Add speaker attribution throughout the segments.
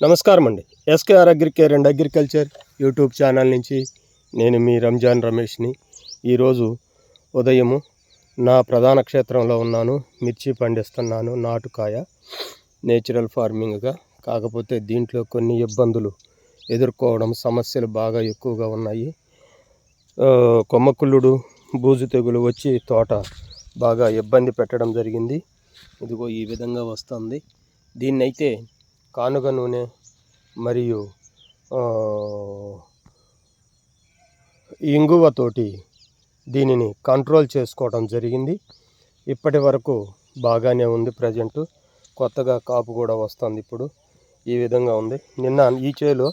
Speaker 1: నమస్కారం అండి. SKR Agricare and agriculture YouTube channel నుంచి నేను మీ రంజాన్ రమేష్ని. ఈరోజు ఉదయము నా ప్రధాన క్షేత్రంలో ఉన్నాను. మిర్చి పండిస్తున్నాను. నాటుకాయ నేచురల్ ఫార్మింగ్గా. కాకపోతే దీంట్లో కొన్ని ఇబ్బందులు ఎదుర్కోవడం సమస్యలు బాగా ఎక్కువగా ఉన్నాయి. కొమ్మకుళ్ళుడు బూజు తెగులు వచ్చి తోట బాగా ఇబ్బంది పెట్టడం జరిగింది. ఇదిగో ఈ విధంగా వస్తుంది. దీన్నైతే కానుగ నూనె మరియు ఇంగువతోటి దీనిని కంట్రోల్ చేసుకోవడం జరిగింది. ఇప్పటి వరకు బాగానే ఉంది ప్రజెంట్ కొత్తగా కాపు కూడా వస్తుంది ఇప్పుడు. ఈ విధంగా ఉంది. నిన్న ఈ చేలో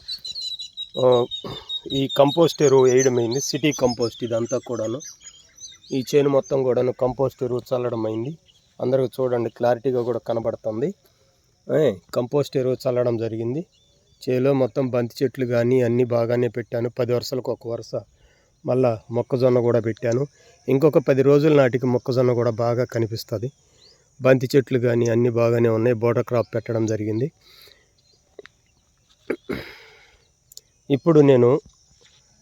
Speaker 1: ఈ కంపోస్ట్ ఎరువు వేయడమైంది. సిటీ కంపోస్ట్ ఇదంతా కూడాను. ఈ చేను మొత్తం కూడాను కంపోస్ట్ ఎరువు చల్లడం అయింది. అందరికి చూడండి క్లారిటీగా కూడా కనబడుతుంది. కంపోస్ట్ ఎరువు చల్లడం జరిగింది. చేలో మొత్తం బంతి చెట్లు కానీ అన్నీ బాగానే పెట్టాను. పది వరుసలకు ఒక వరుస. మళ్ళా మొక్కజొన్న కూడా పెట్టాను. ఇంకొక పది రోజుల నాటికి మొక్కజొన్న కూడా బాగా కనిపిస్తుంది. బంతి చెట్లు కానీ అన్నీ బాగానే ఉన్నాయి. బోటర్ క్రాప్ పెట్టడం జరిగింది. ఇప్పుడు నేను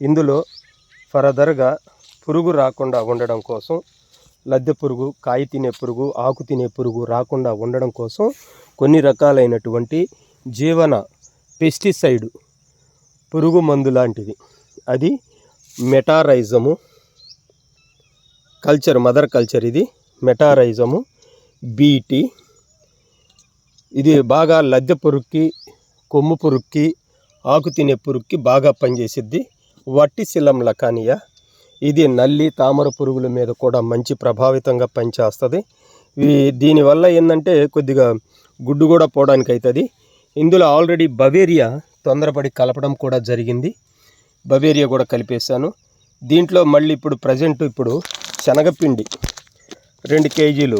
Speaker 1: ఇందులో ఫర్దర్గా పురుగు రాకుండా ఉండడం కోసం లద్దె పురుగు కాయ తినే పురుగు ఆకు తినే పురుగు రాకుండా ఉండడం కోసం కొన్ని రకాలైనటువంటి జీవన పెస్టిసైడ్ పురుగు మందు లాంటిది. అది మెటారైజము కల్చర్ మదర్ కల్చర్ ఇది. మెటారైజము బీటీ ఇది బాగా లద్దె పురుగుకి కొమ్ము పురుగుకి ఆకు తినే పురుగుకి బాగా పనిచేసిద్ది. వట్టి శిలం లకానియా. ఇది నల్లి తామర పురుగుల మీద కూడా మంచి ప్రభావితంగా పనిచేస్తుంది. దీనివల్ల ఏంటంటే కొద్దిగా గుడ్డు కూడా పోవడానికి అవుతుంది ఇందులో ఆల్రెడీ బవేరియా తొందరపడి కలపడం కూడా జరిగింది. బవేరియా కూడా కలిపేశాను. దీంట్లో మళ్ళీ ఇప్పుడు ప్రజెంట్ ఇప్పుడు శనగపిండి రెండు కేజీలు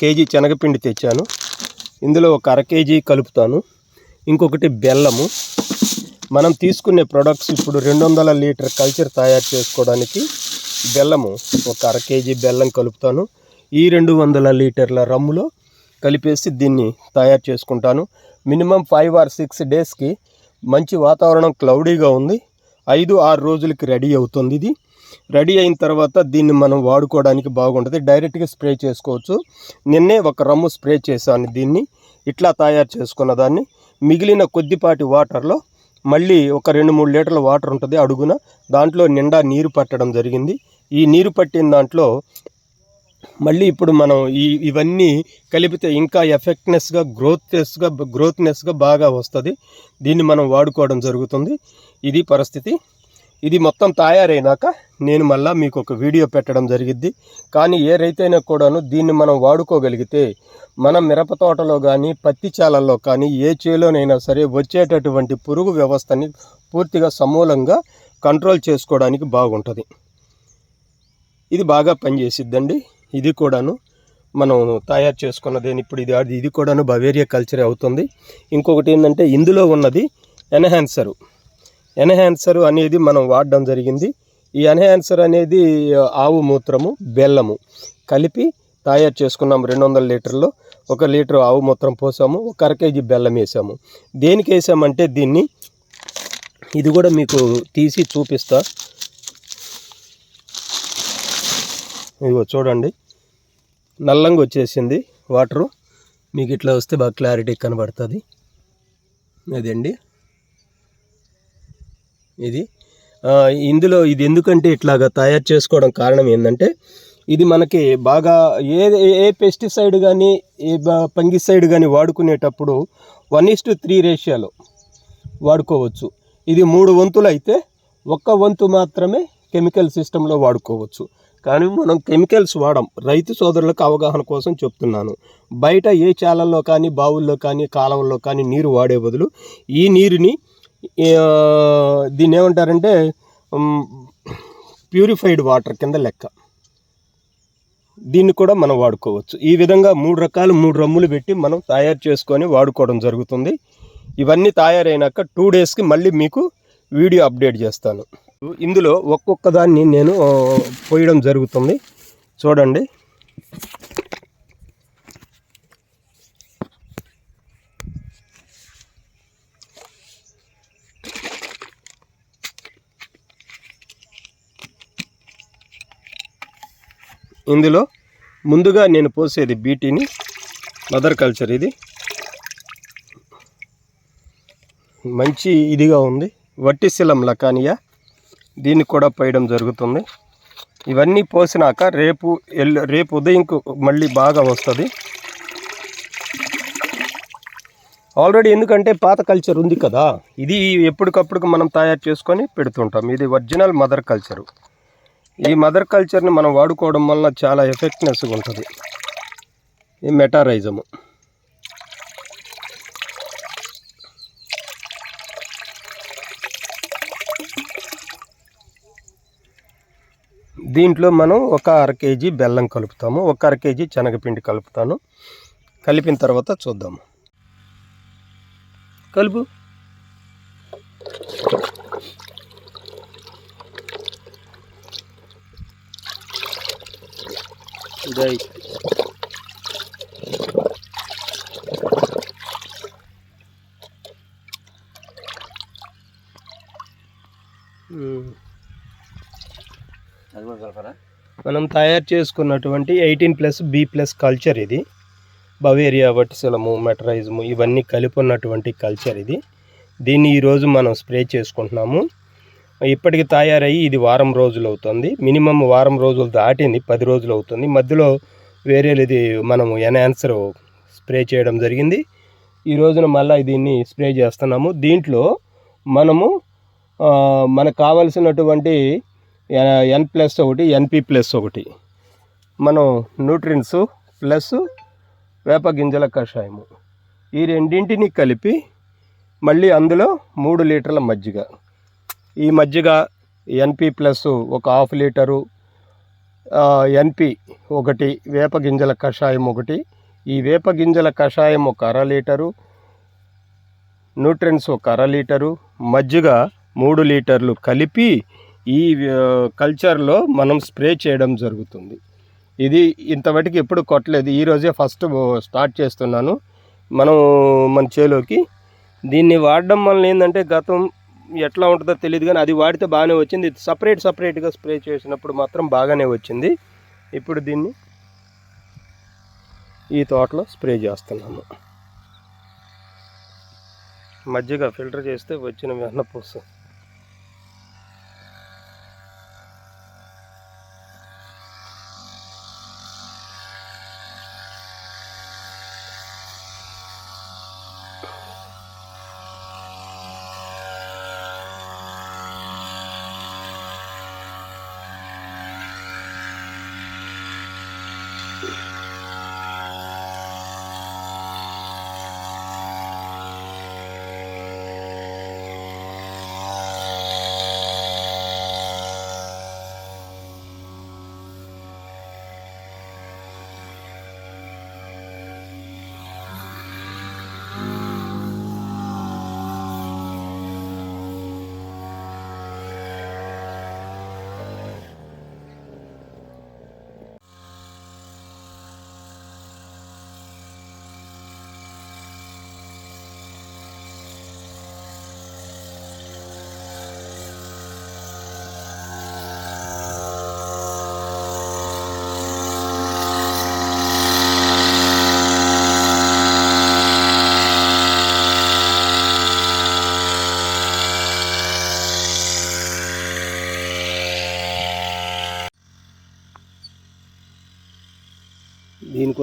Speaker 1: కేజీ శనగపిండి తెచ్చాను. ఇందులో ఒక అర కేజీ కలుపుతాను. ఇంకొకటి బెల్లము. మనం తీసుకునే ప్రొడక్ట్స్ ఇప్పుడు రెండు వందల లీటర్ కల్చర్ తయారు చేసుకోవడానికి బెల్లము ఒక అర కేజీ బెల్లం కలుపుతాను. ఈ రెండు వందల లీటర్ల రమ్ములో కలిపేసి దీన్ని తయారు చేసుకుంటాను. మినిమం ఫైవ్ ఆర్ సిక్స్ డేస్కి మంచి వాతావరణం క్లౌడీగా ఉంది. ఐదు ఆరు రోజులకి రెడీ అవుతుంది ఇది. రెడీ అయిన తర్వాత దీన్ని మనం వాడుకోవడానికి బాగుంటుంది. డైరెక్ట్గా స్ప్రే చేసుకోవచ్చు. నిన్నే ఒక రమ్ము స్ప్రే చేశాను దీన్ని. ఇట్లా తయారు చేసుకున్న దాన్ని. మిగిలిన కొద్దిపాటి వాటర్లో మళ్ళీ ఒక రెండు మూడు లీటర్ల వాటర్ ఉంటుంది అడుగున. దాంట్లో నిండా నీరు పట్టడం జరిగింది. ఈ నీరు పట్టిన దాంట్లో మళ్ళీ ఇప్పుడు మనం ఈ ఇవన్నీ కలిపితే ఇంకా ఎఫెక్ట్నెస్గా గ్రోత్నెస్గా గ్రోత్నెస్గా బాగా వస్తుంది. దీన్ని మనం వాడుకోవడం జరుగుతుంది. ఇది పరిస్థితి. ఇది మొత్తం తయారైనాక నేను మళ్ళీ మీకు ఒక వీడియో పెట్టడం జరిగిద్ది. కానీ ఏ రైతైనా కూడాను దీన్ని మనం వాడుకోగలిగితే మన మిరప తోటలో కానీ పత్తి చాలల్లో కానీ ఏ చేలోనైనా సరే వచ్చేటటువంటి పురుగు వ్యవస్థని పూర్తిగా సమూలంగా కంట్రోల్ చేసుకోవడానికి బాగుంటుంది. ఇది బాగా పనిచేసిద్దండి. ఇది కూడాను మనం తయారు చేసుకున్నదేని ఇప్పుడు ఇది ఇది కూడాను బవేరియా కల్చరే అవుతుంది. ఇంకొకటి ఏంటంటే ఇందులో ఉన్నది ఎన్హాన్సరు. ఎన్హాన్సర్ అనేది మనం వాడడం జరిగింది. ఈ ఎన్హాన్సర్ అనేది ఆవు మూత్రము బెల్లము కలిపి తయారు చేసుకున్నాము రెండు వందల లీటర్లో. ఒక లీటర్ ఆవు మూత్రం పోసాము ఒక అర కేజీ బెల్లం వేసాము. దేనికి వేసామంటే దీన్ని ఇది కూడా మీకు తీసి చూపిస్తా. ఇదిగో చూడండి. నల్లంగా వచ్చేసింది వాటరు. మీకు ఇట్లా వస్తే బాగా క్లారిటీ కనబడుతుంది. అదండి ఇది. ఇందులో ఇది ఎందుకంటే ఇట్లాగా తయారు చేసుకోవడం కారణం ఏంటంటే ఇది మనకి బాగా ఏ ఏ పెస్టిసైడ్ కానీ ఏ పంగిసైడ్ కానీ వాడుకునేటప్పుడు వన్ ఇస్ టు త్రీ రేషియాలో వాడుకోవచ్చు. ఇది మూడు వంతులు అయితే ఒక్క వంతు మాత్రమే కెమికల్ సిస్టంలో వాడుకోవచ్చు. కానీ మనం కెమికల్స్ వాడం. రైతు సోదరులకు అవగాహన కోసం చెప్తున్నాను. బయట ఏ చాలల్లో కానీ బావుల్లో కానీ కాలంలో కానీ నీరు వాడే బదులు ఈ నీరుని దీన్ని ఏమంటారంటే ప్యూరిఫైడ్ వాటర్ కింద లెక్క. దీన్ని కూడా మనం వాడుకోవచ్చు. ఈ విధంగా మూడు రకాలు మూడు రమ్ములు పెట్టి మనం తయారు చేసుకొని వాడుకోవడం జరుగుతుంది. ఇవన్నీ తయారైనాక టూ డేస్కి మళ్ళీ మీకు వీడియో అప్డేట్ చేస్తాను. ఇందులో ఒక్కొక్క దాన్ని నేను పోయడం జరుగుతుంది. చూడండి. ఇందులో ముందుగా నేను పోసేది బీటీని మదర్ కల్చర్ ఇది. మంచి ఇదిగా ఉంది. వట్టిశిలం లకానియా. దీన్ని కూడా పోయడం జరుగుతుంది. ఇవన్నీ పోసినాక రేపు ఎల్లు రేపు ఉదయంకు మళ్ళీ బాగా వస్తుంది. ఆల్రెడీ ఎందుకంటే పాత కల్చర్ ఉంది కదా ఇది ఎప్పటికప్పుడు మనం తయారు చేసుకొని పెడుతుంటాం. ఇది ఒరిజినల్ మదర్ కల్చరు. ఈ మదర్ కల్చర్ని మనం వాడుకోవడం వల్ల చాలా ఎఫెక్ట్నెస్గా ఉంటుంది. ఈ మెటారైజము. దీంట్లో మనం ఒక అర కేజీ బెల్లం కలుపుతాము ఒక అర కేజీ శనగపిండి కలుపుతాను. కలిపిన తర్వాత చూద్దాము కలుపు. ఇదై మనం తయారు చేసుకున్నటువంటి eighteen plus B plus culture ఇది. బవేరియా వటిశలము మెటరైజము ఇవన్నీ కలిపి ఉన్నటువంటి కల్చర్ ఇది. దీన్ని ఈరోజు మనం స్ప్రే చేసుకుంటున్నాము. ఇప్పటికి తయారయ్యి ఇది వారం రోజులు అవుతుంది. మినిమం వారం రోజులు దాటింది పది రోజులు అవుతుంది. మధ్యలో వేరేది ఇది మనము ఎన్హాన్సర్ స్ప్రే చేయడం జరిగింది. ఈ రోజున మళ్ళీ దీన్ని స్ప్రే చేస్తున్నాము. దీంట్లో మనము మనకు కావలసినటువంటి ఎన్ ప్లస్ ఒకటి ఎన్పి ప్లస్ ఒకటి. మనం న్యూట్రిన్స్ ప్లస్ వేప గింజల కషాయము. ఈ రెండింటిని కలిపి మళ్ళీ అందులో మూడు లీటర్ల మజ్జిగ. ఈ మజ్జిగ ఎన్పి ప్లస్ ఒక హాఫ్ లీటరు ఎన్పి ఒకటి వేప గింజల కషాయం ఒకటి. ఈ వేప గింజల కషాయం ఒక అర లీటరు న్యూట్రిన్స్ ఒక అర లీటరు మజ్జిగ మూడు లీటర్లు కలిపి ఈ కల్చర్లో మనం స్ప్రే చేయడం జరుగుతుంది. ఇది ఇంతవరకు ఎప్పుడు కొట్టలేదు. ఈరోజే ఫస్ట్ స్టార్ట్ చేస్తున్నాను. మనం మన చేలోకి. దీన్ని వాడడం వల్ల ఏంటంటే గతం ఎట్లా ఉంటుందో తెలియదు కానీ అది వాడితే బాగానే వచ్చింది. సపరేట్ సపరేట్గా స్ప్రే చేసినప్పుడు మాత్రం బాగానే వచ్చింది. ఇప్పుడు దీన్ని ఈ తోటలో స్ప్రే చేస్తున్నాము మజ్జిగ ఫిల్టర్ చేస్తే వచ్చిన వెన్నపూస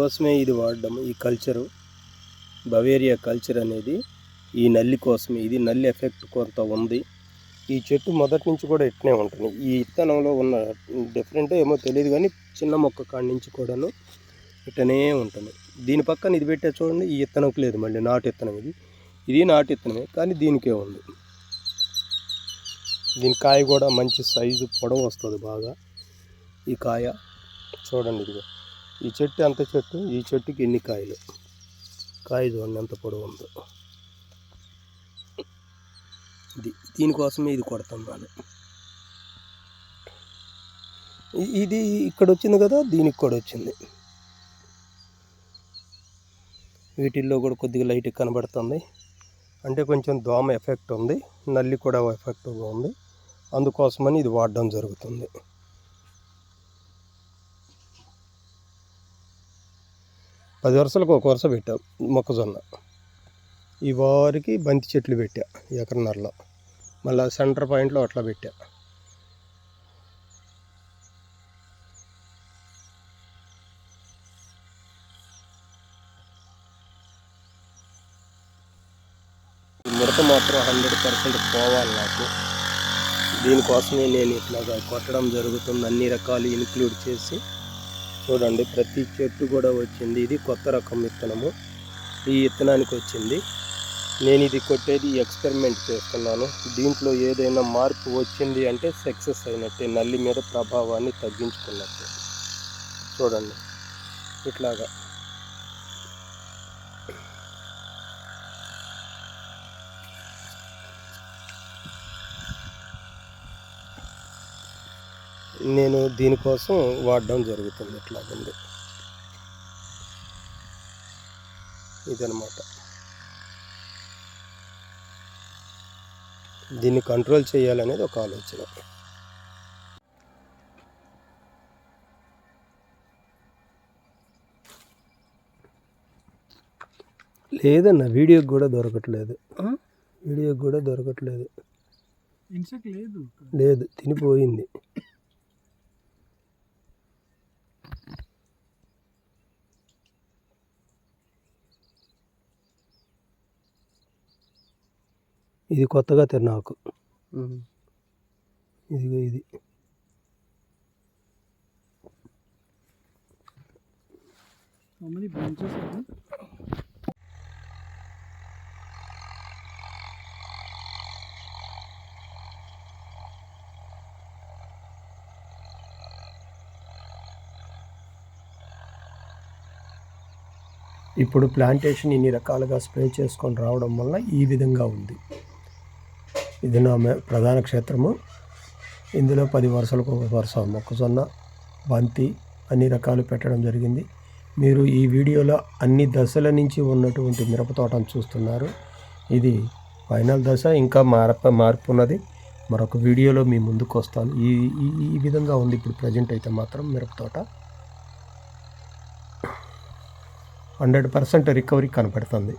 Speaker 1: కోసమే ఇది వాడడం ఈ కల్చరు బవేరియా కల్చర్ అనేది ఈ నల్లి కోసమే. ఇది నల్లి ఎఫెక్ట్ కొంత ఉంది. ఈ చెట్టు మొదటి నుంచి కూడా ఇట్నే ఉంటుంది. ఈ ఇత్తనంలో ఉన్న డిఫరెంట్ ఏమో తెలియదు కానీ చిన్న మొక్క కాడి నుంచి కూడాను ఇట్టనే ఉంటుంది. దీని పక్కన ఇది పెట్టే చూడండి ఈ ఇత్తనంకి లేదు మళ్ళీ నాటు ఇత్తనం ఇది. ఇది నాటు ఇత్తనమే కానీ దీనికే ఉంది. దీని కాయ కూడా మంచి సైజు పొడవు వస్తుంది బాగా. ఈ కాయ చూడండి ఇదిగో. ఈ చెట్టు ఎంత చెట్టు? ఈ చెట్టుకి ఎన్ని కాయలు? కాయ చూడండి ఎంత పొడవు ఉందో. ఇది దీనికోసమే ఇది కొడతాం మనం. ఇది ఇక్కడ వచ్చింది కదా దీనికి కూడా వచ్చింది. వీటిల్లో కూడా కొద్దిగా లైట్ కనబడుతుంది. అంటే కొంచెం దోమ ఎఫెక్ట్ ఉంది నల్లి కూడా ఎఫెక్ట్గా ఉంది. అందుకోసమని ఇది వాడడం జరుగుతుంది.
Speaker 2: పది వరుసలకు ఒక వరుస పెట్టాం మొక్కజొన్న. ఈ వారికి బంతి చెట్లు పెట్టా ఎకరన్నరలో. మళ్ళీ సెంటర్ పాయింట్లో అట్లా పెట్టా. మిడత మాత్రం హండ్రెడ్ పర్సెంట్ పోవాలి నాకు. దీనికోసమే నేను ఇట్లాగా కొట్టడం జరుగుతుంది. అన్ని రకాలు ఇన్క్లూడ్ చేసి చూడండి ప్రతి చెట్టు కూడా వచ్చింది. ఇది కొత్త రకం విత్తనము. ఈ విత్తనానికి వచ్చింది. నేను ఇది కొట్టేది ఎక్స్పెరిమెంట్ చేస్తున్నాను. దీంట్లో ఏదైనా మార్పు వచ్చింది అంటే సక్సెస్ అయినట్టే నల్లి మీద ప్రభావాన్ని తగ్గించుకున్నట్టే. చూడండి. ఇట్లాగా. నేను దీనికోసం వాడడం జరుగుతుంది ఇట్లాగండి ఇదనమాట దీన్ని కంట్రోల్ చేయాలనేది ఒక ఆలోచన. లేదన్న వీడియోకి కూడా దొరకట్లేదు. వీడియోకి కూడా దొరకట్లేదు.
Speaker 3: లేదు
Speaker 2: తినిపోయింది. ఇది కొత్తగా తిన్నాకు ఇదిగో ఇది. ఇప్పుడు ప్లాంటేషన్ ఇన్ని రకాలుగా స్ప్రే చేసుకొని రావడం వల్ల ఈ విధంగా ఉంది. ఇది నా ప్రధాన క్షేత్రము. ఇందులో పది వరుసలకు ఒక వరుస మొక్కజొన్న బంతి అన్ని రకాలు పెట్టడం జరిగింది. మీరు ఈ వీడియోలో అన్ని దశల నుంచి ఉన్నటువంటి మిరప తోటను చూస్తున్నారు. ఇది ఫైనల్ దశ ఇంకా మార్ప మార్పు ఉన్నది. మరొక వీడియోలో మీ ముందుకు వస్తాను. ఈ ఈ ఈ విధంగా ఉంది ఇప్పుడు ప్రజెంట్ అయితే మాత్రం మిరప తోట. హండ్రెడ్ పర్సెంట్ రికవరీ కనపడుతుంది.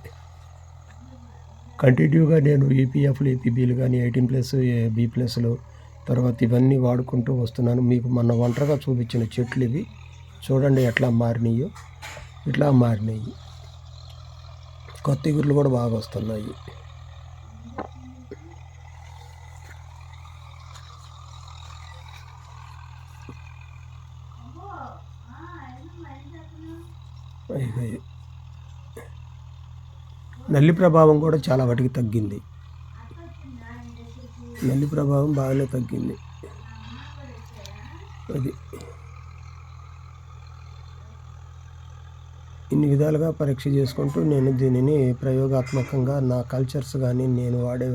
Speaker 2: కంటిన్యూగా నేను ఈపీఎఫ్లు ఈపీబీలు కానీ ఎయిటీన్ ప్లస్ బి ప్లస్లు తర్వాత ఇవన్నీ వాడుకుంటూ వస్తున్నాను. మీకు మొన్న ఒంటరిగా చూపించిన చెట్లు ఇవి. చూడండి ఎట్లా మారినాయో. ఇట్లా మారినాయి. కొత్త ఇగుర్లు కూడా బాగా వస్తున్నాయి. అయ్యో. నల్లి ప్రభావం కూడా చాలా వాటికి తగ్గింది. నల్లి ప్రభావం బాగానే తగ్గింది. అది ఇన్ని విధాలుగా పరీక్ష చేసుకుంటూ నేను దీనిని ప్రయోగాత్మకంగా నా కల్చర్స్ కానీ నేను వాడే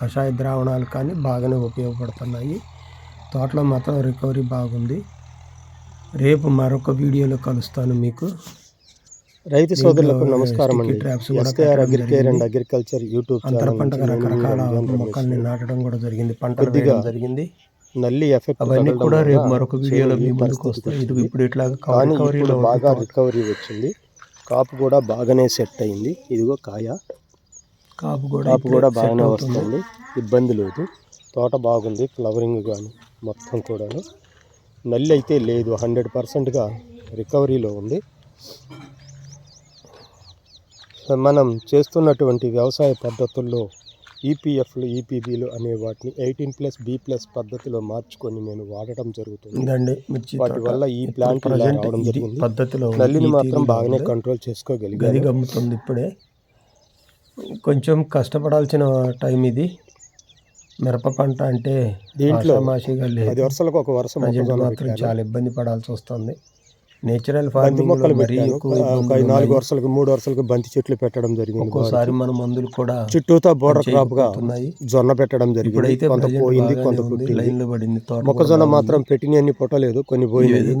Speaker 2: కషాయ ద్రావణాలు కానీ బాగానే ఉపయోగపడుతున్నాయి. తోటలో మాత్రం రికవరీ బాగుంది. రేపు మరొక వీడియోలో కలుస్తాను మీకు.
Speaker 1: రైతు సోదరులకు నమస్కారం అండి. SKR Agricare and. Agriculture YouTube
Speaker 2: అంతర పంటగా రకరకాల మొక్కల్ని నాటడం కూడా జరిగింది. వేయడం జరిగింది.
Speaker 1: నల్లి ఎఫెక్ట్
Speaker 2: అవన్నీ కూడా రేపు మరొక వీడియోలో మీ ముందుకు వస్తాయి. ఇది. ఇప్పుడు ఇట్లా
Speaker 1: కానీ ఇప్పుడు బాగా. రికవరీ వచ్చింది. కాపు కూడా బాగానే సెట్ అయింది. ఇదిగో కాయ.
Speaker 2: కాపు కూడా
Speaker 1: కాపు కూడా బాగానే. వస్తుంది. ఇబ్బంది లేదు. తోట బాగుంది. ఫ్లవరింగ్ కానీ మొత్తం కూడాను. నల్లి అయితే లేదు. హండ్రెడ్ పర్సెంట్గా రికవరీలో ఉంది. మనం చేస్తున్నటువంటి వ్యవసాయ పద్ధతుల్లో ఈపీఎఫ్లు ఈపీబీలు అనే వాటిని ఎయిటీన్ ప్లస్ బి ప్లస్ పద్ధతిలో మార్చుకొని నేను వాడటం జరుగుతుంది వాటి. వల్ల ఈ ప్లాంట్ రావడం జరిగింది.
Speaker 2: పద్ధతిలో.
Speaker 1: నల్లిని మాత్రం బాగానే. కంట్రోల్
Speaker 2: గది
Speaker 1: చేసుకోగలిగాను
Speaker 2: గమ్ముతుంది ఇప్పుడే కొంచెం కష్టపడాల్సిన టైం ఇది మిరప పంట అంటే
Speaker 1: దీంట్లో
Speaker 2: ఆషామాషిగా లేదు
Speaker 1: పది వరుసలకు ఒక వరుస
Speaker 2: మాత్రం. చాలా ఇబ్బంది పడాల్సి వస్తుంది నేచురల్
Speaker 1: బంతి
Speaker 2: ఫార్మింగ్
Speaker 1: మొక్కలు పెట్టాను ఒక నాలుగు. వరుసలకు మూడు వరుసలకు బంతి చెట్లు పెట్టడం జరిగింది
Speaker 2: ఒక్కోసారి. మన మందులు కూడా
Speaker 1: చుట్టూతా బోర్డర్
Speaker 2: క్రాప్గా.
Speaker 1: జొన్న పెట్టడం జరిగింది కొంత పోయింది కొంత. పుట్టింది
Speaker 2: పడింది
Speaker 1: మొక్కజొన్న మాత్రం పెట్టిన అన్ని పొట్టలేదు కొన్ని పోయింది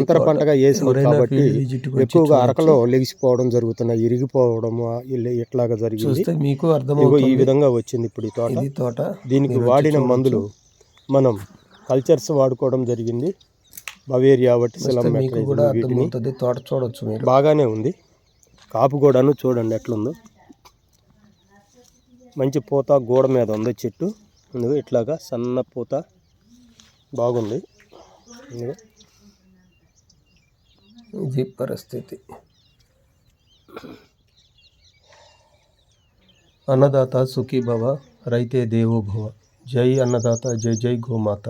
Speaker 1: అంతర. పంటగా వేసింది
Speaker 2: ఎవరైనా
Speaker 1: కాబట్టి ఎక్కువగా. అరకలో లెగిసిపోవడం జరుగుతున్నాయి ఇరిగిపోవడం ఇట్లాగా జరిగింది
Speaker 2: మీకు
Speaker 1: ఇదిగో ఈ విధంగా వచ్చింది ఇప్పుడు ఈ తోట
Speaker 2: తోట
Speaker 1: దీనికి వాడిన. మందులు మనం కల్చర్స్ వాడుకోవడం జరిగింది బవేరియా మెట్రైజం
Speaker 2: కూడా అర్థమవుతుంది. తోట చూడొచ్చు మీరు.
Speaker 1: బాగానే ఉంది. కాపు కూడాను చూడండి ఎట్లుందో. మంచి పూత గోడ మీద ఉంది చెట్టు. ఇదిగో ఇట్లాగా సన్న పూత బాగుంది.
Speaker 2: ఇది పరిస్థితి. అన్నదాత సుఖీ భవ రైతే దేవో భవ జై అన్నదాత జై జై గోమాత.